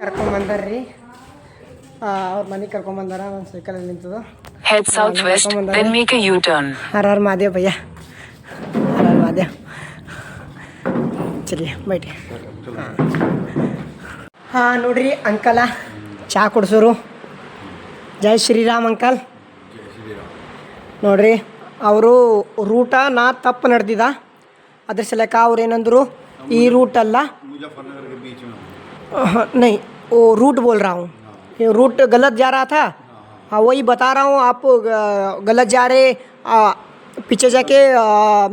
ಕರ್ಕೊಂಬಂದಾರ್ರಿ ಅವ್ರ ಮನೆಗೆ ಕರ್ಕೊಂಬಂದಾರ ಒಂದು cycle ನಿಂತದು head south west then make a U turn R R Madev ಭಯ್ಯ. R R Madev. ಚಲಿ ಬೈಟಿ. ಹಾಂ ನೋಡ್ರಿ ಅಂಕಲ ಚಾ ಕುಡಿಸೋರು. ಜೈ ಶ್ರೀರಾಮ್ ಅಂಕಲ್. ನೋಡ್ರಿ ಅವರು ರೂಟ ನಾ ತಪ್ಪು ನಡೆದಿದ. ಅದ್ರ ಸಲಕ ಅವ್ರು ಏನಂದ್ರು ಈ ರೂಟ್ ಅಲ್ಲ. हाँ, नहीं वो रूट बोल रहा हूँ ये रूट गलत जा रहा था हाँ वही बता रहा हूँ आप ग- गलत जा रहे आ, पीछे जाके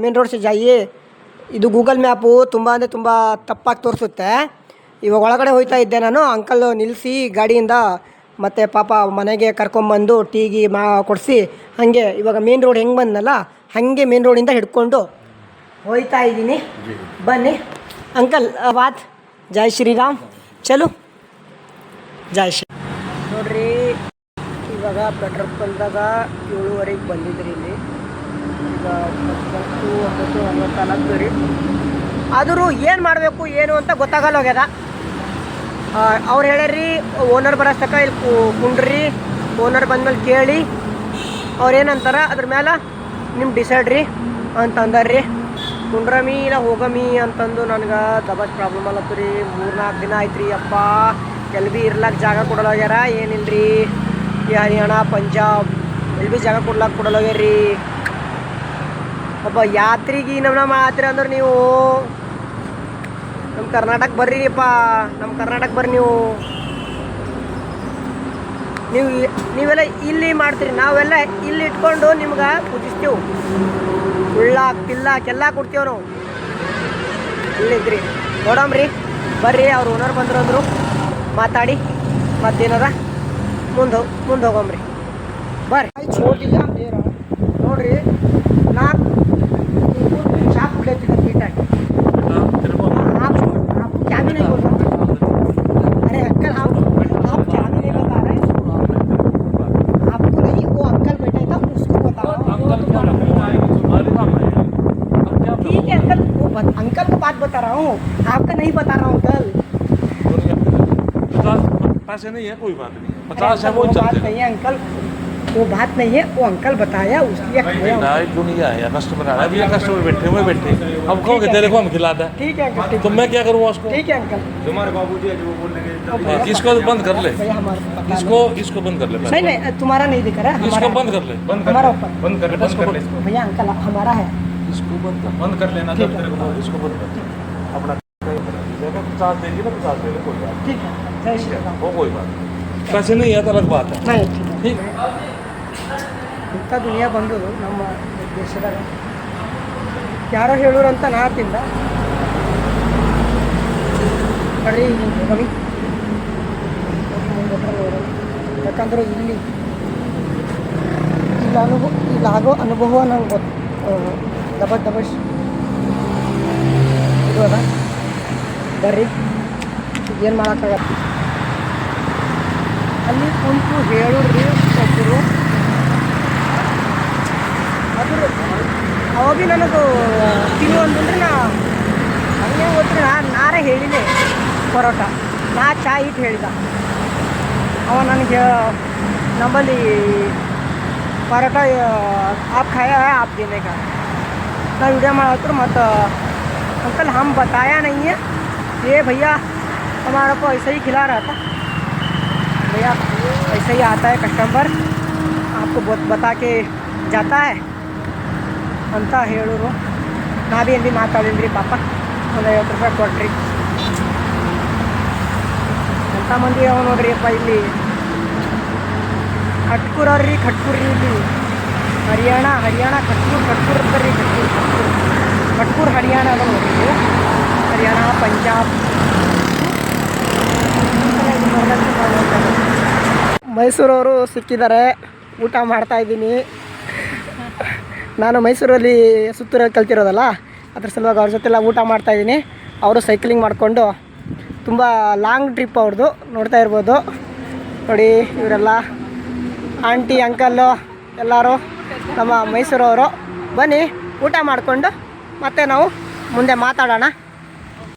ಮೇನ್ ರೋಡ್ से जाइए ಇದು ಗೂಗಲ್ ಮ್ಯಾಪು ತುಂಬ ಅಂದರೆ ತುಂಬ ತಪ್ಪಾಗಿ ತೋರಿಸುತ್ತೆ ಇವಾಗ ಒಳಗಡೆ ಹೋಗ್ತಾ ಇದ್ದೆ ನಾನು ಅಂಕಲ್ ನಿಲ್ಲಿಸಿ ಗಾಡಿಯಿಂದ ಮತ್ತು ಪಾಪ ಮನೆಗೆ ಕರ್ಕೊಂಬಂದು ಟೀಗಿ ಮಾ ಕೊಡಿಸಿ ಹಾಗೆ ಇವಾಗ ಮೇನ್ ರೋಡ್ ಹೆಂಗೆ ಬಂದನಲ್ಲ ಹಾಗೆ ಮೇನ್ ರೋಡಿಂದ ಹಿಡ್ಕೊಂಡು ಹೋಗ್ತಾ ಇದ್ದೀನಿ ಬನ್ನಿ ಅಂಕಲ್ ಬಾತ್ ಜೈ ಶ್ರೀರಾಮ್ ಚಲು. ಜೈ ಶ್ರೀ. ನೋಡ್ರಿ, ಇವಾಗ ಪೆಟ್ರೋಲ್ ಬಂದಾಗ ಏಳುವರೆಗೆ ಬಂದಿದ್ರಿ ಇಲ್ಲಿ. ಈಗ ಒಂಬತ್ತು ಒಂಬತ್ತು ನಾಲ್ಕು ರೀ ಆದರೂ ಏನು ಮಾಡಬೇಕು, ಏನು ಅಂತ ಗೊತ್ತಾಗಲ್ಲ ಹೋಗ್ಯದ. ಅವ್ರು ಹೇಳ್ಯಾರ್ರಿ ಓನರ್ ಬರೋಸ್ತಕ ಇಲ್ಲಿ ಕುಂಡ್ರಿ. ಓನರ್ ಬಂದ್ಮೇಲೆ ಕೇಳಿ. ಅವ್ರು ಏನಂತಾರ ಅದ್ರ ಮೇಲೆ ನಿಮ್ಮ ಡಿಸೈಡ್ ರೀ ಅಂತ ಕುಂಡ್ರಮಿ ಇಲ್ಲ ಹೋಗಮಿ ಅಂತಂದು ನನಗೆ ದಬಸ್ ಪ್ರಾಬ್ಲಮ್ ಅಲ್ಲತ್ತು ರೀ ಮೂರು ನಾಲ್ಕು ದಿನ ಆಯ್ತು ರೀ ಅಪ್ಪ. ಎಲ್ಲಿ ಬಿ ಇರ್ಲಾಕ ಜಾಗ ಕೊಡಲಾಗ್ಯಾರ? ಏನಿಲ್ಲ ರೀ ಹರಿಯಾಣ ಪಂಜಾಬ್. ಎಲ್ಲಿ ಭೀ ಜಾಗ ಕೊಡ್ಲಾಕ ಕೊಡಲ್ಲ ಹೋಗ್ಯಾರ ರೀ ಒಬ್ಬ ಯಾತ್ರಿಗೆ ನಮ್ಮ ಮಾಡತ್ತೀರ ಅಂದ್ರೆ ನೀವು. ನಮ್ಮ ಕರ್ನಾಟಕ ಬರ್ರಿ ಅಪ್ಪ ನಮ್ಮ ಕರ್ನಾಟಕ ಬರ್ರಿ ನೀವು. ನೀವು ನೀವೆಲ್ಲ ಇಲ್ಲಿ ಮಾಡ್ತೀರಿ ನಾವೆಲ್ಲ ಇಲ್ಲಿ ಇಟ್ಕೊಂಡು ನಿಮ್ಗೆ ಪೂಜಿಸ್ತೀವಿ. ಉಳ್ಳ ಪಿಲ್ಲ ಎಲ್ಲ ಕೊಡ್ತೀವಿ ನಾವು. ಇಲ್ಲಿದ್ರಿ. ನೋಡಮ್ರಿ ಬರ್ರಿ ಅವ್ರು ಓನರ್ ಬಂದ್ರು ಅಂದರು. ಮಾತಾಡಿ ಮತ್ತೇನದ ಮುಂದೆ ಮುಂದೆ ಹೋಗಮ್ರಿ. ಬರ್ರಿ. ನೋಡ್ರಿ. बत- बात रहा हूँ। आपका नहीं बता रहा हूँ अंकल पैसे नहीं है कोई बात नहीं। पचास है वो बात नहीं है अंकल। वो बात नहीं है वो अंकल बताया उसलिए हूँ। दुनिया है कस्टमर आ रहा है कस्टमर बैठे हुए बैठे। अब कहोगे तेरे को हम खिलाता है। ठीक है अंकल तो मैं क्या करूँ उसको ठीक है अंकल। तुम्हारे बाबूजी है जो वो बोलने के इसको बंद कर ले। इसको इसको बंद कर ले नहीं नहीं तुम्हारा नहीं दिख रहा है इसको बंद कर ले। बंद कर ले, बंद कर ले भैया अंकल हमारा है। इसको बंद कर बंद कर लेना ठीक जब है। तेरे को बोल- इसको बंद कर अपना पचास देंगे ना पचास देंगे कोई बात ठीक है जय श्री राम नहीं वो कोई बात नहीं पैसे नहीं है तो अलग बात है नहीं ठीक है ठीक ಇಂಥ ದುನಿಯಾ ಬಂದು ನಮ್ಮ ದೇಶದಾಗ ಯಾರೋ ಹೇಳೋರು ಅಂತ ನಾ ತಿಂದ ಬರ್ರಿ ರವಿ ಯಾಕಂದ್ರೆ ಇಲ್ಲಿ ಇಲ್ಲಿ ಅನುಭವ ಇಲ್ಲಿ ಆಗೋ ಅನುಭವ ನಂಗೆ ಗೊತ್ತು ದಬ ದಬಶ್ ಇದು ಅದ ಬರ್ರಿ. ಏನು ಮಾಡೋಕ್ಕಾಗತ್ತೆ? ಅಲ್ಲಿ ಕುಂತು ಹೇಳೋರು ಒಬ್ಬರು ಅದ್ರ ಅವಾಗಿ ನನಗೆ ತಿನ್ನು ಅಂತಂದ್ರೆ ನಾ ಹಂಗೆ ಹೋದ್ರೆ ನಾ ನಾರೇ ಹೇಳಿದೆ ಪರೋಟ. ನಾ ಚಾ ಇಟ್ಟು ಹೇಳಿದ. ಅವ ನನಗೆ ನಂಬಲ್ಲಿ ಪರೋಟ ಆಪ್ ಖಾಯ, ಆಪ್ ದಿನೇಗ देने का ना वीडियो मात्र मत अंकल हम बताया नहीं है ये भैया हमारे को ऐसे ही खिला रहा था भैया ऐसे ही आता है कस्टमर आपको बहुत बता के जाता है ಅಂತ ಹೇಳೋರು ನಾ ಭೀ ಎಲ್ಲಿ ಮಾತಾಡಿದ್ರಿ ಪಾಪ ಒಂದು ಐವತ್ತು ರೂಪಾಯಿ ಕೊಟ್ರಿ ಎಂಥ ಮಂದಿ ಅವ ನೋಡ್ರಿ ಅಪ್ಪ ಇಲ್ಲಿ ಖಟ್ಕೂರವ್ರಿ ಖಟ್ಕೂರ್ ಇಲ್ಲಿ ಹರಿಯಾಣ ಹರಿಯಾಣ ಕಟ್ಕೂರ್ ಕಟ್ಕೂರ್ ಅಂತಾರೆ ರೀ ಕಟ್ಕೂರ್ ಕಟ್ಕೂರ್ ಕಟ್ಕೂರ್ ಹರಿಯಾಣ ಅದ ಹರಿಯಾಣ, ಪಂಜಾಬ್. ಮೈಸೂರವರು ಸಿಕ್ಕಿದ್ದಾರೆ. ಊಟ ಮಾಡ್ತಾ ಇದ್ದೀನಿ. ನಾನು ಮೈಸೂರಲ್ಲಿ ಸುತ್ತೂರಲ್ಲಿ ಕಲ್ತಿರೋದಲ್ಲ, ಅದ್ರ ಸಲುವಾಗಿ ಅವ್ರ ಜೊತೆಲ್ಲ ಊಟ ಮಾಡ್ತಾಯಿದ್ದೀನಿ ಅವರು ಸೈಕ್ಲಿಂಗ್ ಮಾಡಿಕೊಂಡು ತುಂಬ ಲಾಂಗ್ ಟ್ರಿಪ್ ಅವ್ರದ್ದು, ನೋಡ್ತಾ ಇರ್ಬೋದು. ನೋಡಿ, ಇವರೆಲ್ಲ ಆಂಟಿ ಅಂಕಲ್ಲು ಎಲ್ಲರೂ. ನಮ್ಮ ಮೈಸೂರವರು ಬನ್ನಿ ಊಟ ಮಾಡಿಕೊಂಡು ಮತ್ತೆ ನಾವು ಮುಂದೆ ಮಾತಾಡೋಣ.